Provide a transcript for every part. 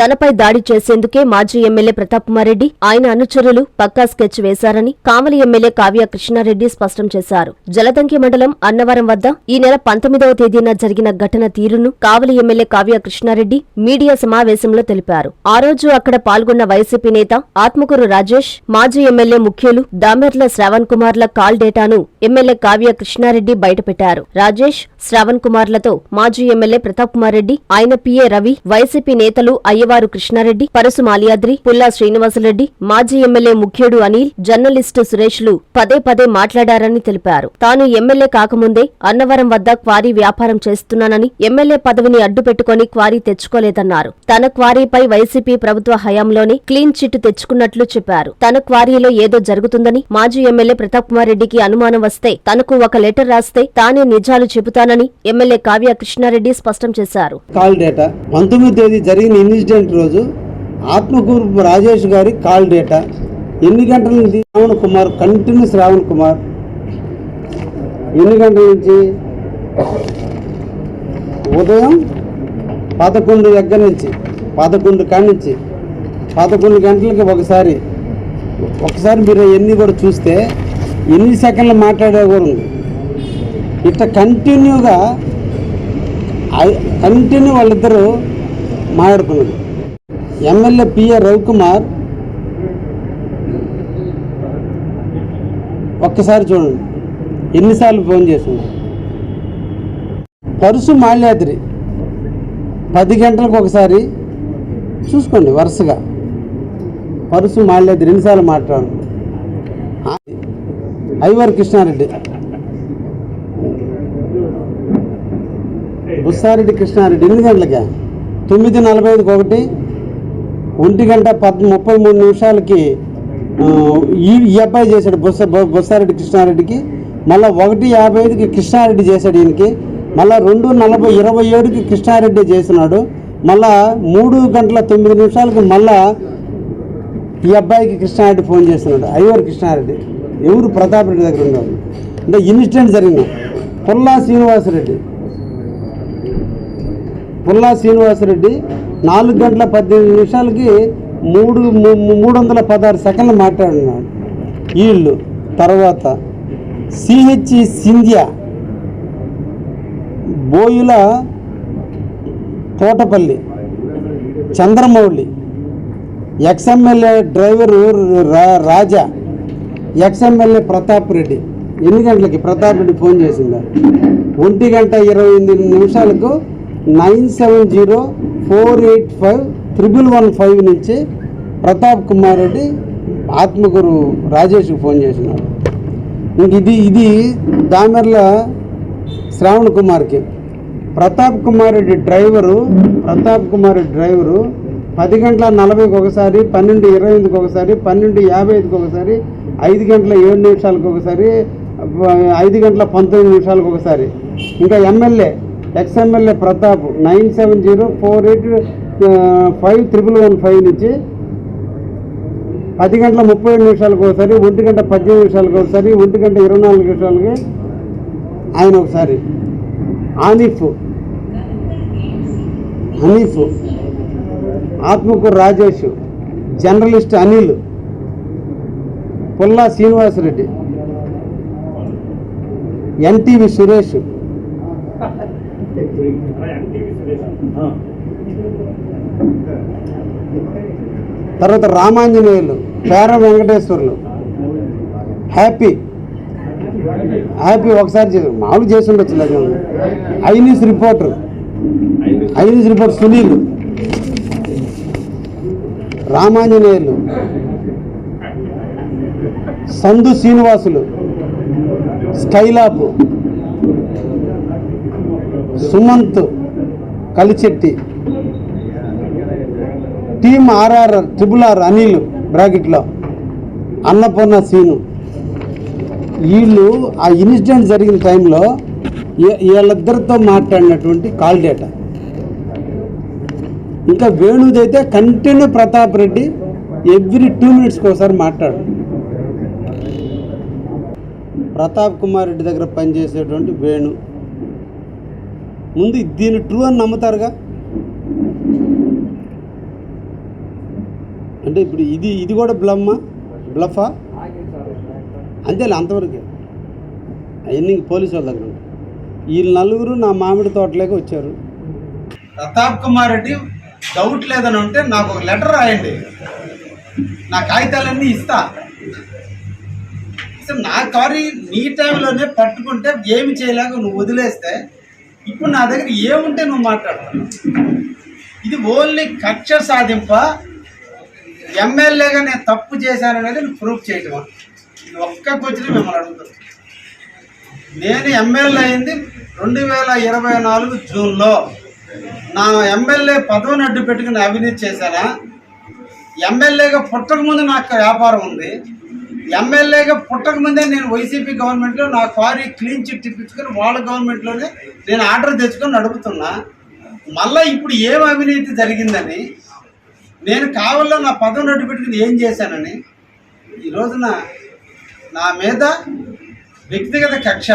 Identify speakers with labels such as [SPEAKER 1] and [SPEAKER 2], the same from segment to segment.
[SPEAKER 1] తనపై దాడి చేసేందుకే మాజీ ఎమ్మెల్యే ప్రతాప్ కుమార్ రెడ్డి ఆయన అనుచరులు పక్కా స్కెచ్ వేశారని కావలి ఎమ్మెల్యే కావ్య కృష్ణారెడ్డి స్పష్టం చేశారు. జలదంకి మండలం అన్నవరం వద్ద ఈ నెల పంతొమ్మిదవ తేదీన జరిగిన ఘటన తీరును కావలి ఎమ్మెల్యే కావ్య కృష్ణారెడ్డి మీడియా సమావేశంలో తెలిపారు. ఆ రోజు అక్కడ పాల్గొన్న వైసీపీ నేత ఆత్మకూరు రాజేష్ మాజీ ఎమ్మెల్యే ముఖ్యులు దామెర్ల శ్రావణ్ కుమార్ల కాల్ డేటాను ఎమ్మెల్యే కావ్య కృష్ణారెడ్డి బయటపెట్టారు. రాజేష్ శ్రావణ్ కుమార్లతో మాజీ ఎమ్మెల్యే ప్రతాప్ కుమార్ రెడ్డి ఆయన పిఏ రవి వైసీపీ నేతలు అయ్యవారు కృష్ణారెడ్డి పరసు మాలియాద్రి పుల్లా శ్రీనివాసరెడ్డి మాజీ ఎమ్మెల్యే ముఖ్యుడు అనిల్ జర్నలిస్టు సురేష్లు పదే పదే మాట్లాడారని తెలిపారు. తాను ఎమ్మెల్యే కాకముందే అన్నవరం వద్ద క్వారీ వ్యాపారం చేస్తున్నానని ఎమ్మెల్యే పదవిని అడ్డుపెట్టుకుని క్వారీ తెచ్చుకోలేదన్నారు. తన క్వారీపై వైసీపీ ప్రభుత్వ హయాంలోనే క్లీన్ చిట్ తెచ్చుకున్నట్లు చెప్పారు. తన క్వారీలో ఏదో జరుగుతుందని మాజీ ఎమ్మెల్యే ప్రతాప్ కుమార్ రెడ్డికి అనుమానం వస్తే తనకు ఒక లెటర్ రాస్తే తానే నిజాలు చెబుతానని ఎమ్మెల్యే కావ్య కృష్ణారెడ్డి స్పష్టం చేశారు.
[SPEAKER 2] Call data. పంతొమ్మిది తేదీ జరిగిన ఇన్సిడెంట్ రోజు ఆత్మకూరు రాజేష్ గారి కాల్ డేటా. ఎన్ని గంటల నుంచి రావణ్ కుమార్ కంటిన్యూస్ రావణ్ కుమార్? ఎన్ని గంటల నుంచి? ఉదయం పదకొండు దగ్గర నుంచి పదకొండు కాడి నుంచి పదకొండు గంటలకి ఒకసారి. ఒకసారి మీరు ఎన్ని కూడా చూస్తే ఎన్ని సెకండ్లు మాట్లాడే కూడా ఉంది ఇట్లా కంటిన్యూగా కంటిన్యూ వాళ్ళిద్దరూ మాట్లాడుకున్నారు. ఎమ్మెల్యే పిఏ రవికుమార్ ఒక్కసారి చూడండి. ఎన్నిసార్లు ఫోన్ చేసింది? పరుసు మాల్యాద్రి పది గంటలకు ఒకసారి చూసుకోండి వరుసగా. పరుసు మాల్యాద్రి ఎన్నిసార్లు మాట్లాడు ఐవర్ కృష్ణారెడ్డి. బుస్సారెడ్డి కృష్ణారెడ్డి ఎనిమిది గంటలకి. తొమ్మిది నలభై ఐదుకి ఒకటి ఒంటి గంట పద్ ముప్పై మూడు నిమిషాలకి ఈ ఈ అబ్బాయి చేశాడు బుస్స బు- బుస్సారెడ్డి కృష్ణారెడ్డికి మళ్ళీ ఒకటి యాభై ఐదుకి కృష్ణారెడ్డి చేశాడు ఈయనకి మళ్ళీ రెండు నలభై ఇరవై ఏడుకి కృష్ణారెడ్డి చేసినాడు మళ్ళా మూడు గంటల తొమ్మిది నిమిషాలకు మళ్ళా ఈ అబ్బాయికి కృష్ణారెడ్డి ఫోన్ చేస్తున్నాడు. ఐవర్ కృష్ణారెడ్డి ఎవరు ప్రతాప్ రెడ్డి దగ్గర ఉన్నారు? అంటే ఇన్సిడెంట్ జరిగింది. పుల్లా శ్రీనివాసరెడ్డి పుల్లా శ్రీనివాసరెడ్డి నాలుగు గంటల పద్దెనిమిది నిమిషాలకి మూడు మూడు వందల పదహారు సెకండ్లు మాట్లాడినాడు. వీళ్ళు తర్వాత CH Sindhya బోయుల Thotapalli Chandramouli ex MLA driver Raja ex MLA Pratap Reddy. ఎన్ని గంటలకి? ప్రతాప్ రెడ్డి ఫోన్ చేసిందా? ఒంటి గంట ఇరవై ఎనిమిది నిమిషాలకు nine seven zero four eight five triple one five నుంచి ప్రతాప్ కుమార్ రెడ్డి ఆత్మగురు రాజేష్కి ఫోన్ చేసినాడు. ఇంక ఇది ఇది దామెర్ల శ్రావణ్ కుమార్కి. ప్రతాప్ కుమార్ రెడ్డి డ్రైవరు ప్రతాప్ కుమార్ రెడ్డి డ్రైవరు పది గంటల నలభైకి ఒకసారి పన్నెండు ఇరవై ఐదుకి ఒకసారి పన్నెండు యాభై ఐదుకి ఒకసారి ఐదు గంటల ఏడు నిమిషాలకు ఒకసారి ఐదు గంటల పంతొమ్మిది నిమిషాలకు ఒకసారి. ఇంకా MLA ex Pratap nine seven zero four eight five triple one five నుంచి పది గంటల ముప్పై ఏడు నిమిషాలకు ఒకసారి ఒంటి గంట పద్దెనిమిది నిమిషాలకు ఒకసారి ఒంటి గంట ఇరవై నాలుగు నిమిషాలకి ఆయన ఒకసారి. ఆనిఫ్. హనీఫ్ ఆత్మకూరు రాజేష్. జర్నలిస్ట్ అనిల్. పుల్లా శ్రీనివాసరెడ్డి. ఎన్టీవీ సురేష్. తర్వాత రామాంజనేయులు పేర వెంకటేశ్వర్లు. హ్యాపీ. హ్యాపీ ఒకసారి చేసి మామూలు చేసి ఉండొచ్చు లేదు iNews reporter. INews report Sunil. Ramanjaneyulu. Sandu Srinivasulu. Skylab Sumanth Kalichetti team RR triple R Anil బ్రాకెట్లో. అన్నపూర్ణ సీను. వీళ్ళు ఆ ఇన్సిడెంట్ జరిగిన టైంలో వీళ్ళిద్దరితో మాట్లాడినటువంటి కాల్ డేటా. ఇంకా వేణుదైతే continue Pratap Reddy every two మినిట్స్కి ఒకసారి మాట్లాడు. ప్రతాప్ కుమార్ రెడ్డి దగ్గర పనిచేసేటువంటి వేణు. ముందు దీన్ని ట్రూ అని నమ్ముతారుగా? అంటే ఇప్పుడు ఇది ఇది కూడా బ్లమ్మా బ్లఫా అంతేలే అంతవరకే. అవన్నీ పోలీసు వాళ్ళ దగ్గర వీళ్ళు నలుగురు నా మామిడి తోటలోకి వచ్చారు. ప్రతాప్ కుమార్ రెడ్డి డౌట్ లేదని ఉంటే నాకు ఒక లెటర్ రాయండి. నా కాగితాలన్నీ ఇస్తా. నా కారు నీ టైంలోనే పట్టుకుంటే ఏమి చేయలేక నువ్వు వదిలేస్తే ఇప్పుడు నా దగ్గర ఏముంటే నువ్వు మాట్లాడుతున్నావు ఇది ఓన్లీ కక్ష సాధింప ఎమ్మెల్యేగా నేను తప్పు చేశాననేది నువ్వు ప్రూఫ్ చేయటమా ఇది ఒక్క క్వశ్చన్ మిమ్మల్ని అడుగుతాను. నేను ఎమ్మెల్యే అయింది రెండు వేల ఇరవై నాలుగు జూన్లో. నా ఎమ్మెల్యే పదవిని అడ్డు పెట్టుకుని అవినీతి చేశానా? ఎమ్మెల్యేగా పుట్టక ముందు నాకు వ్యాపారం ఉంది. ఎమ్మెల్యేగా పుట్టక ముందే నేను వైసీపీ గవర్నమెంట్లో నా క్వారీ క్లీన్ చిట్ ఇప్పించుకొని వాళ్ళ గవర్నమెంట్లోనే నేను ఆర్డర్ తెచ్చుకొని నడుపుతున్నా. మళ్ళీ ఇప్పుడు ఏం అవినీతి జరిగిందని నేను కావాలో నా పదవిని నడ్డు పెట్టుకుని ఏం చేశానని ఈ రోజున నా మీద వ్యక్తిగత కక్ష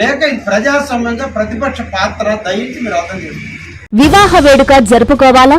[SPEAKER 2] లేక ఇది ప్రజాస్వామ్యంగా ప్రతిపక్ష పాత్ర దయించి మీరు అర్థం చేసుకోండి.
[SPEAKER 1] వివాహ వేడుక జరుపుకోవాలా?